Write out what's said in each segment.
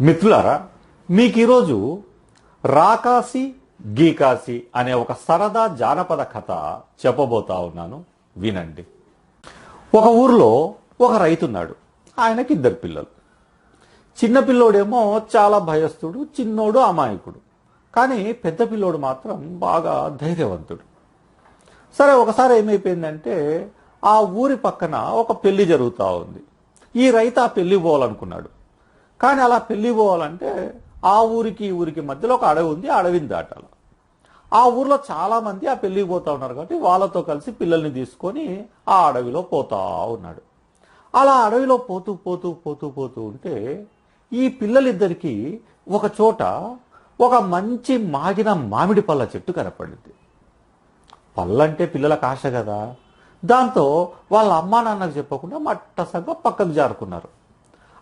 మిత్రులారా మీకు ఈరోజు రాకాసి గీకాసి అనే ఒక సరదా జానపద కథ చెప్పబోతా ఉన్నాను. వినండి. ఒక ఊర్లో ఒక రైతున్నాడు. ఆయనకి ఇద్దరు పిల్లలు. చిన్న పిల్లోడేమో చాలా భయస్థుడు చిన్నోడు అమాయకుడు. కానీ పెద్ద పిల్లోడు మాత్రం బాగా ధైర్యవంతుడు. సరే ఒకసారి ఏమైపోయిందంటే ఆ ఊరి పక్కన ఒక పెళ్ళి జరుగుతూ ఉంది. ఈ రైతు ఆ పెళ్ళి పోవాలనుకున్నాడు. కానీ అలా పెళ్ళి పోవాలంటే ఆ ఊరికి ఈ ఊరికి మధ్యలో ఒక అడవి ఉంది అడవిని దాటాలి. ఆ ఊర్లో చాలా మంది ఆ పెళ్ళికి పోతా ఉన్నారు కాబట్టి వాళ్ళతో కలిసి పిల్లల్ని తీసుకొని ఆ అడవిలో పోతా ఉన్నాడు. అలా అడవిలో పోతూ పోతూ పోతూ పోతూ ఉంటే ఈ పిల్లలిద్దరికీ ఒక చోట ఒక మంచి మాగిన మామిడి పళ్ళ చెట్టు కనపడింది. పళ్ళంటే పిల్లలకు ఆశ కదా. దాంతో వాళ్ళ అమ్మా నాన్నకు చెప్పకుండా మట్టసంగా పక్కకు జారుకున్నారు.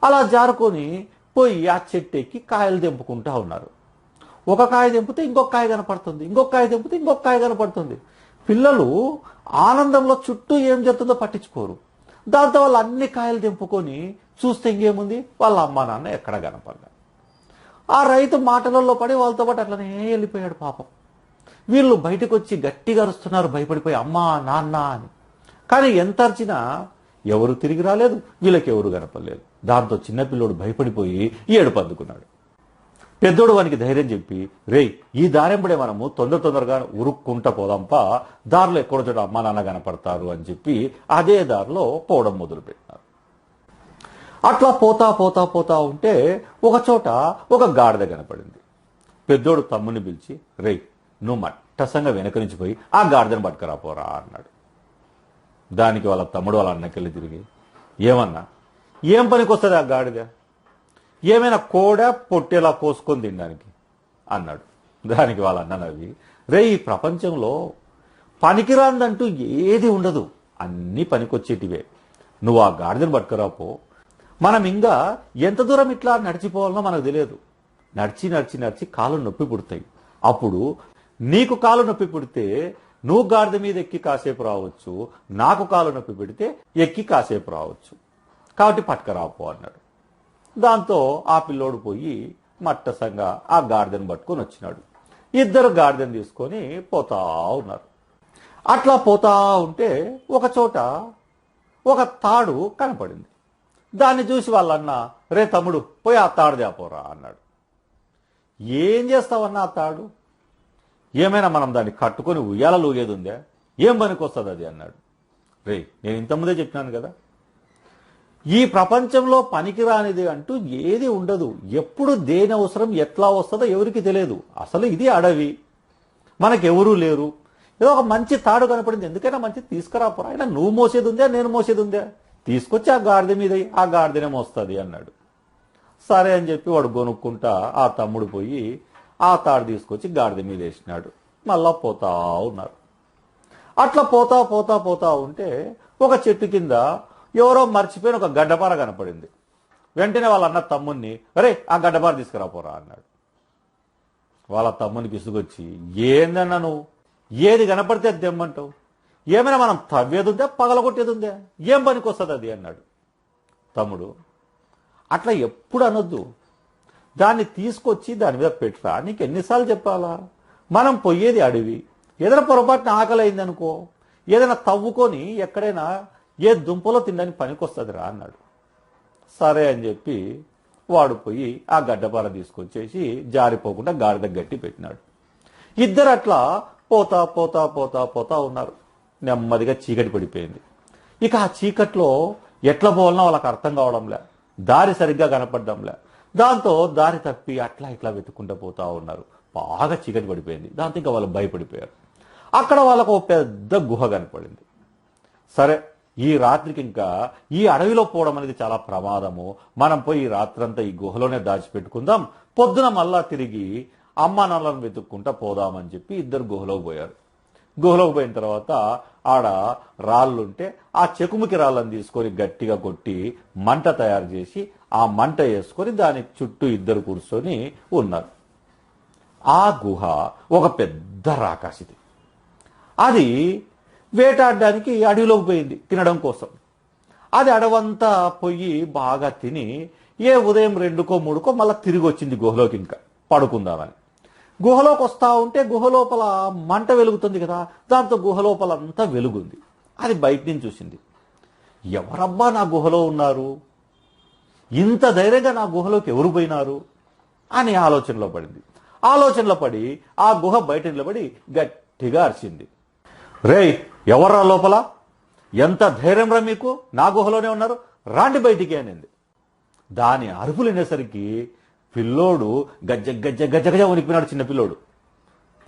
అలా జారుకొని పోయి ఆ చెట్టు ఎక్కి కాయలు తెంపుకుంటా ఉన్నారు. ఒక కాయ తెంపితే ఇంకొక కాయ కనపడుతుంది ఇంకొక కాయ తెంపితే ఇంకొక కాయ కనపడుతుంది. పిల్లలు ఆనందంలో చుట్టూ ఏం జరుగుతుందో పట్టించుకోరు. దాంతో వాళ్ళు అన్ని కాయలు తెంపుకొని చూస్తే ఇంకేముంది? వాళ్ళ అమ్మా నాన్న ఎక్కడ కనపడ్డా ఆ రైతు మాటలలో పడి వాళ్ళతో పాటు అట్లనే వెళ్ళిపోయాడు పాపం. వీళ్ళు బయటకు వచ్చి గట్టిగా అరుస్తున్నారు భయపడిపోయి అమ్మా నాన్న అని. కానీ ఎంత అరిచినా ఎవరు తిరిగి రాలేదు వీళ్ళకి ఎవరు కనపడలేదు. దాంతో చిన్నపిల్లోడు భయపడిపోయి ఏడుపు అందుకున్నాడు పెద్దోడు వానికి ధైర్యం చెప్పి రేయ్ ఈ దారెంబడే మనము తొందర తొందరగా ఉరుక్కుంటా పోదాంపా దారిలో ఎక్కడ చోట అమ్మా నాన్న కనపడతారు అని చెప్పి అదే దారిలో పోవడం మొదలుపెట్టినారు. అట్లా పోతా పోతా పోతా ఉంటే ఒక చోట ఒక గాడిద కనపడింది. పెద్దోడు తమ్ముని పిలిచి రేయ్ నువ్వు మట్టసంగా వెనక నుంచి పోయి ఆ గాడిదను పట్టుకురాపోరా అన్నాడు. దానికి వాళ్ళ తమ్ముడు వాళ్ళ అన్నకెళ్ళి తిరిగి ఏమన్నా ఏం పనికి వస్తుంది ఆ గాడిద? ఏమైనా కోడ పొట్టేలా కోసుకొని తినడానికి? అన్నాడు. దానికి వాళ్ళ అన్నవి రే ఈ ప్రపంచంలో పనికిరాందంటూ ఏది ఉండదు. అన్నీ పనికొచ్చేటివే. నువ్వు ఆ గాడిదను పట్టుకురాపో మనం ఇంకా ఎంత దూరం ఇట్లా నడిచిపోవాలనో మనకు తెలియదు. నడిచి నడిచి నడిచి కాళ్ళు నొప్పి పుడతాయి. అప్పుడు నీకు కాలు నొప్పి పుడితే నువ్వు గాడిద మీద ఎక్కి కాసేపు రావచ్చు. నాకు కాలు నొప్పి పెడితే ఎక్కి కాసేపు రావచ్చు. కాబట్టి పట్టుకరాపో అన్నాడు. దాంతో ఆ పిల్లోడు పోయి మట్టసంగా ఆ గాడిదను పట్టుకొని వచ్చినాడు. ఇద్దరు గాడిదను తీసుకొని పోతా ఉన్నారు. అట్లా పోతా ఉంటే ఒక చోట ఒక తాడు కనపడింది. దాన్ని చూసి వాళ్ళన్న రే తమ్ముడు పోయి ఆ తాడు తేపోరా అన్నాడు. ఏం చేస్తావన్నా ఆ తాడు? ఏమైనా మనం దాన్ని కట్టుకొని ఉయ్యాలలో ఊగేది ఉందా? ఏం పనికి వస్తుంది అది? అన్నాడు. రే నేను ఇంతకుముందే చెప్పినాను కదా. ఈ ప్రపంచంలో పనికిరానిది అంటూ ఏది ఉండదు. ఎప్పుడు దేని అవసరం ఎట్లా వస్తుందో ఎవరికి తెలియదు. అసలు ఇది అడవి. మనకెవరూ లేరు. ఏదో ఒక మంచి తాడు కనపడింది. ఎందుకైనా మంచి తీసుకురాపోరా అయినా నువ్వు మోసేది ఉందా నేను మోసేది ఉందా తీసుకొచ్చి ఆ గాడిద మీద ఆ గాడిదనే మోస్తుంది అన్నాడు. సరే అని చెప్పి వాడు కొనుక్కుంటా ఆ తమ్ముడు పోయి ఆ తాడు తీసుకొచ్చి గాడిద మీద వేసినాడు. మళ్ళా పోతా ఉన్నారు. అట్లా పోతా పోతా పోతా ఉంటే ఒక చెట్టు కింద ఎవరో మర్చిపోయిన ఒక గడ్డపార కనపడింది. వెంటనే వాళ్ళ అన్న తమ్ముణ్ణి అరే ఆ గడ్డపార తీసుకురాపోరా అన్నాడు. వాళ్ళ తమ్ముని విసుగొచ్చి ఏందన్నా నువ్వు? ఏది కనపడితే అది తెమ్మంటావు? ఏమైనా మనం తవ్వేది ఉందా పగలగొట్టేది ఉందా ఏం పనికి వస్తుంది అది అన్నాడు. తమ్ముడు అట్లా ఎప్పుడు అనొద్దు. దాన్ని తీసుకొచ్చి దాని మీద పెట్టరా. నీకు ఎన్నిసార్లు చెప్పాలా? మనం పోయేది అడవి. ఏదైనా పొరపాటున ఆకలి అయిందనుకో ఏదైనా తవ్వుకొని ఎక్కడైనా ఏ దుంపలో తినడానికి పనికొస్తుంది రా అన్నాడు. సరే అని చెప్పి వాడు పోయి ఆ గడ్డపార తీసుకొచ్చేసి జారిపోకుండా గాడిద గట్టి పెట్టినాడు. ఇద్దరు అట్లా పోతా పోతా పోతా పోతా ఉన్నారు. నెమ్మదిగా చీకటి పడిపోయింది. ఇక ఆ చీకట్లో ఎట్లా పోవాలనో వాళ్ళకి అర్థం కావడంలే. దారి సరిగ్గా కనపడడంలే. దాంతో దారి తప్పి అట్లా ఇట్లా వెతుక్కుంటూ పోతా ఉన్నారు. బాగా చీకటి పడిపోయింది. దాంతో ఇంకా వాళ్ళు భయపడిపోయారు. అక్కడ వాళ్ళకు ఒక పెద్ద గుహ కనపడింది. సరే ఈ రాత్రికి ఇంకా ఈ అడవిలో పోవడం అనేది చాలా ప్రమాదము. మనం పోయి ఈ రాత్రంతా ఈ గుహలోనే దాచిపెట్టుకుందాం. పొద్దున మళ్ళా తిరిగి అమ్మా నాన్నలను వెతుక్కుంటా పోదామని చెప్పి ఇద్దరు గుహలోకి పోయారు. గుహలోకి పోయిన తర్వాత ఆడ రాళ్ళుంటే ఆ చెకుముకి రాళ్ళని తీసుకొని గట్టిగా కొట్టి మంట తయారు చేసి ఆ మంట వేసుకొని దాని చుట్టూ ఇద్దరు కూర్చొని ఉన్నారు. ఆ గుహ ఒక పెద్ద రాకాశిది అది వేటాడడానికి అడవిలోకి పోయింది తినడం కోసం. అది అడవంతా పొయ్యి బాగా తిని ఏ ఉదయం రెండుకో మూడుకో మళ్ళీ తిరిగి వచ్చింది గుహలోకి ఇంకా. పడుకుందామని. గుహలోకి వస్తా ఉంటే గుహలోపల మంట వెలుగుతుంది కదా దాంతో గుహ లోపల అంతా వెలుగుంది. అది బయట నుంచి చూసింది. ఎవరబ్బా నా గుహలో ఉన్నారు? ఇంత ధైర్యంగా నా గుహలోకి ఎవరు పోయినారు? అని ఆలోచనలో పడింది. ఆలోచనలో పడి ఆ గుహ బయట నిలబడి గట్టిగా అరిచింది. రేయ్ ఎవర్రా లోపల? ఎంత ధైర్యం రా మీకు? నా గుహలోనే ఉన్నారు. రాండి బయటికి అనింది. దాని అరుపులు వినేసరికి పిల్లోడు గజ్జ గజ్జ గజ్జ గజ్జ వణికిపోయినాడు చిన్న పిల్లోడు.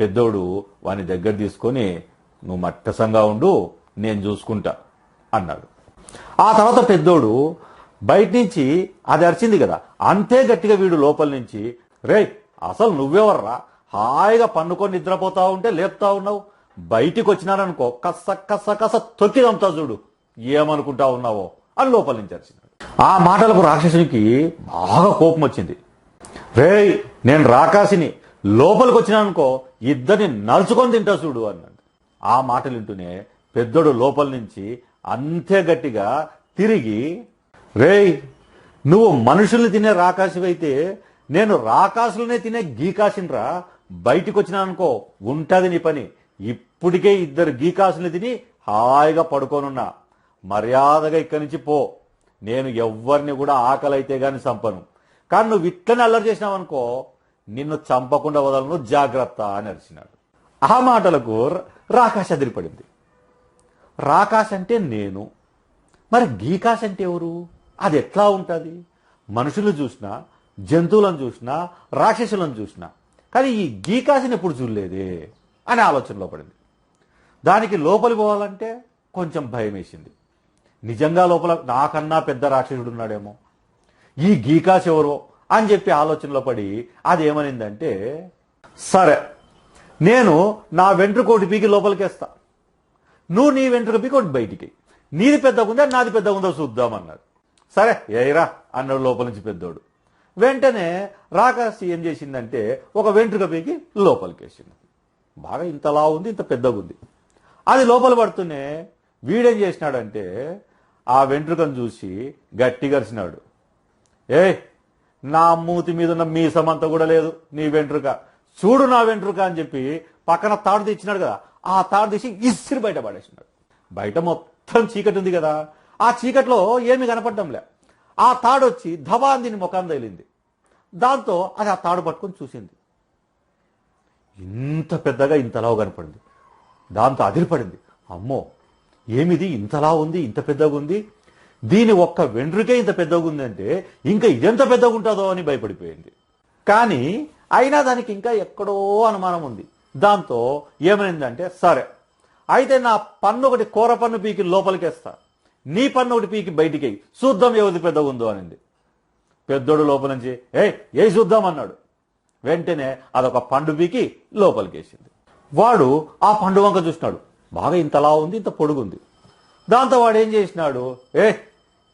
పెద్దోడు వాని దగ్గర తీసుకొని నువ్వు మట్టసంగా ఉండు నేను చూసుకుంటా అన్నాడు. ఆ తర్వాత పెద్దోడు బయట నుంచి అది అరిచింది కదా అంతే గట్టిగా వీడు లోపల నుంచి రే అసలు నువ్వెవర్రా? హాయిగా పన్నుకొని నిద్రపోతా ఉంటే లేపుతా ఉన్నావు. బయటికి వచ్చినారనుకో కస కస కస తొక్కిదంతా చూడు. ఏమనుకుంటా ఉన్నావో? అని లోపల నుంచి ఆ మాటలకు రాక్షసునికి బాగా కోపం వచ్చింది. రేయ్ నేను రాకాసిని లోపలికి వచ్చినానుకో ఇద్దరిని నలుచుకొని తింటా చూడు అన్నాడు. ఆ మాటలు వింటూనే పెద్దోడు లోపల నుంచి అంతే గట్టిగా తిరిగి రేయ్ నువ్వు మనుషుల్ని తినే రాకాసివైతే నేను రాకాసులనే తినే గీకాసినరా. బయటికి వచ్చినానుకో ఉంటది నీ పని. ఇప్పటికే ఇద్దరు గీకాసుని తిని హాయిగా పడుకోనున్నా. మర్యాదగా ఇక్కడి నుంచి పో. నేను ఎవరిని కూడా ఆకలైతే గాని చంపను కానీ నువ్వు ఇట్లనే అల్లరి చేసినావనుకో నిన్ను చంపకుండా వదలను జాగ్రత్త అని అరిచినాడు. ఆ మాటలకు రాకాశ అదిరిపడింది. రాకాశ అంటే నేను. మరి గీకాశ అంటే ఎవరు? అది ఎట్లా ఉంటుంది? మనుషులు చూసినా జంతువులను చూసినా రాక్షసులను చూసినా. కానీ ఈ గీకాశని ఎప్పుడు చూడలేదే? అని ఆలోచనలో పడింది. దానికి లోపలి పోవాలంటే కొంచెం భయం వేసింది. నిజంగా లోపల నాకన్నా పెద్ద రాక్షసుడు ఉన్నాడేమో. ఈ గీకాస్ ఎవరో అని చెప్పి ఆలోచనలో పడి అదేమనిందంటే సరే నేను నా వెంట్రుకోటి పీకి లోపలికేస్తా. నువ్వు నీ వెంట్రుక పీకి ఒకటి బయటికి. నీది పెద్ద ఉందా నాది పెద్ద ఉందో చూద్దామన్నాడు. సరే ఏయిరా అన్నాడు లోపల నుంచి పెద్దోడు. వెంటనే రాకాసి ఏం చేసిందంటే ఒక వెంట్రుక పీకి లోపలికేసింది. బాగా ఇంతలా ఉంది ఇంత పెద్దగా ఉంది. అది లోపల పడుతూనే వీడేం చేసినాడంటే ఆ వెంట్రుకను చూసి గట్టి అరిచినాడు ఏ నా మూతి మీద ఉన్న మీసమంతా కూడా లేదు నీ వెంట్రుక. చూడు నా వెంట్రుక అని చెప్పి పక్కన తాడు తెచ్చినాడు కదా ఆ తాడు తీసి ఇసిరి బయట పడేసినాడు. బయట మొత్తం చీకటి ఉంది కదా ఆ చీకట్లో ఏమీ కనపడడంలే ఆ తాడు వచ్చి ధబాందిని ముఖం తగిలింది. దాంతో అది ఆ తాడు పట్టుకొని చూసింది. ఇంత పెద్దగా ఇంతలా కనపడింది. దాంతో అదిరిపడింది. అమ్మో ఏమిది? ఇంతలా ఉంది ఇంత పెద్దగా ఉంది? దీని ఒక్క వెంట్రుకే ఇంత పెద్దగా ఉందంటే ఇంకా ఇదెంత పెద్దగా ఉంటుందో అని భయపడిపోయింది. కానీ అయినా దానికి ఇంకా ఎక్కడో అనుమానం ఉంది. దాంతో ఏమైందంటే సరే అయితే నా పన్ను ఒకటి కూర పన్ను పీకి లోపలికేస్తా. నీ పన్ను ఒకటి పీకి బయటికి చూద్దాం ఎవరిది పెద్దగా ఉందో అనింది. పెద్దోడు లోపల నుంచి ఏ ఏ చూద్దాం అన్నాడు. వెంటనే అదొక పండు పీకి లోపలికేసింది వాడు ఆ పండు వంక చూసినాడు. బాగా ఇంతలా ఉంది ఇంత పొడుగుంది. దాంతో వాడు ఏం చేసినాడు? ఏ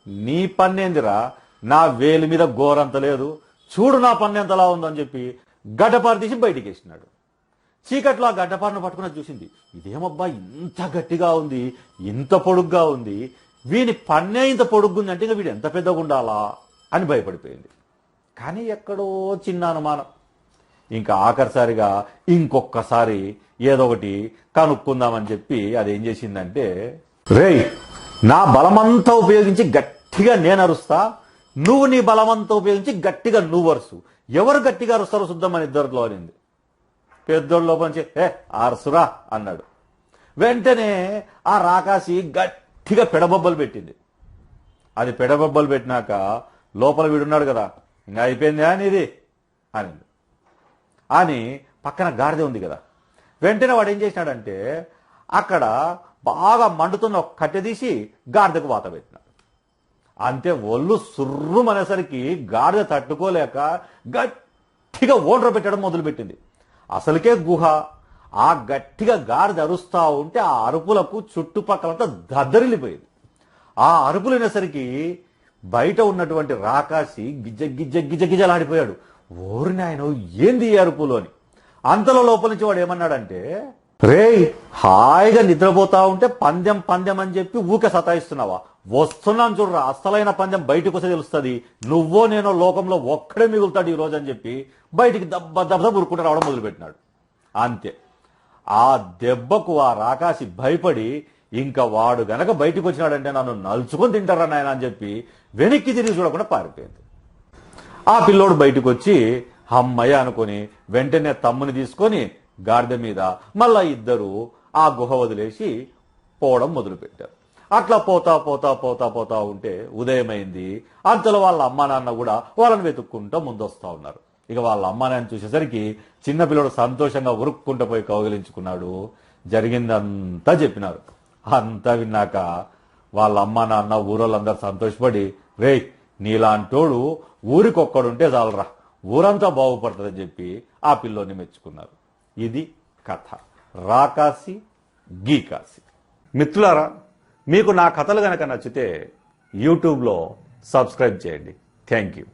నీ పన్నేందిరా? నా వేలి మీద గోరంత లేదు. చూడు నా పన్ను ఎంతలా ఉందని చెప్పి గడ్డపారు తీసి బయటికి వేసినాడు. చీకట్లో ఆ గడ్డపారును పట్టుకుని చూసింది. ఇదేమబ్బా ఇంత గట్టిగా ఉంది ఇంత పొడుగ్గా ఉంది. వీని పన్నే ఇంత పొడుగ్గుంది అంటే ఇంకా వీడు ఎంత పెద్దగా ఉండాలా అని భయపడిపోయింది. కానీ ఎక్కడో చిన్న అనుమానం. ఇంకా ఆఖరిసారిగా ఇంకొక్కసారి ఏదో ఒకటి కనుక్కుందామని చెప్పి అది ఏం చేసిందంటే రేయ్ నా బలమంతా ఉపయోగించి గట్టిగా నేను అరుస్తా నువ్వు నీ బలమంతా ఉపయోగించి గట్టిగా నువ్వు అరుసు. ఎవరు గట్టిగా అరుస్తారో శుద్ధమని ఇద్దరిలో అనింది. పెద్దోళ్ళ లోపల ఏ అరసురా అన్నాడు. వెంటనే ఆ రాకాసి గట్టిగా పెడబొబ్బలు పెట్టింది. అది పెడబొబ్బలు పెట్టినాక లోపల వీడున్నాడు కదా ఇంకా అయిపోయిందా ఇది అనింది. అని పక్కన గాడిద ఉంది కదా. వెంటనే వాడు ఏం చేసినాడంటే అక్కడ బాగా మండుతున్న ఒక కట్టె తీసి గాడిదకు వాత పెట్టినాడు. అంతే ఒళ్ళు సుర్రుమనేసరికి గాడిద తట్టుకోలేక గట్టిగా ఓండ్ర పెట్టడం మొదలుపెట్టింది. అసలుకే గుహ. ఆ గట్టిగా గాడిద అరుస్తా ఉంటే ఆ అరుపులకు చుట్టుపక్కలంతా దద్దరిల్లిపోయింది. ఆ అరుపులు వినేసరికి బయట ఉన్నటువంటి రాకాసి గిజ్జ గిజ్జ గిజ్జ గిజలాడిపోయాడు ఓరిని ఆయన ఏంది ఈ అరుపులు అని. అంతలో లోపల నుంచి వాడు ఏమన్నాడంటే రే హాయిగా నిద్రపోతా ఉంటే పందెం పందెం అని చెప్పి ఊకే సతాయిస్తున్నావా? వస్తున్నాను చూడరా అసలైన పందెం బయటకు వస్తే తెలుస్తుంది. నువ్వో నేనో లోకంలో ఒక్కడే మిగులుతాడు ఈ రోజు అని చెప్పి బయటికి దెబ్బ దెబ్బ ఉరుకుంటూ రావడం మొదలుపెట్టినాడు. అంతే. ఆ దెబ్బకు ఆ రాకాసి భయపడి ఇంకా వాడు గనక బయటకు వచ్చినాడంటే నన్ను నలుచుకొని తింటారా నాయన అని చెప్పి వెనక్కి తిరిగి చూడకుండా పారిపోయింది. ఆ పిల్లోడు బయటకు వచ్చి అమ్మయ్య అనుకొని వెంటనే తమ్ముని తీసుకొని గాడిద మీద మళ్ళా ఇద్దరు ఆ గుహ వదిలేసి పోవడం మొదలుపెట్టారు. అట్లా పోతా పోతా పోతా పోతా ఉంటే ఉదయమైంది. అంతలో వాళ్ళ అమ్మా నాన్న కూడా వాళ్ళని వెతుక్కుంటూ ముందొస్తా ఉన్నారు. ఇక వాళ్ళ అమ్మా నాన్న చూసేసరికి చిన్నపిల్లడు సంతోషంగా ఉరుక్కుంటూ పోయి కౌగిలించుకున్నాడు. జరిగిందంతా చెప్పినారు. అంతా విన్నాక వాళ్ళ అమ్మా నాన్న ఊరోళ్ళందరూ సంతోషపడి రేయ్ నీలాంటోడు ఊరికొక్కడుంటే చాలరా. ఊరంతా బాగుపడుతుందని చెప్పి ఆ పిల్లోని మెచ్చుకున్నారు. ఇది కథ. రాకాసి గీకాసి. మిత్రులారా మీకు నా కథలు గనక నచ్చితే యూట్యూబ్లో సబ్స్క్రైబ్ చేయండి. Thank you.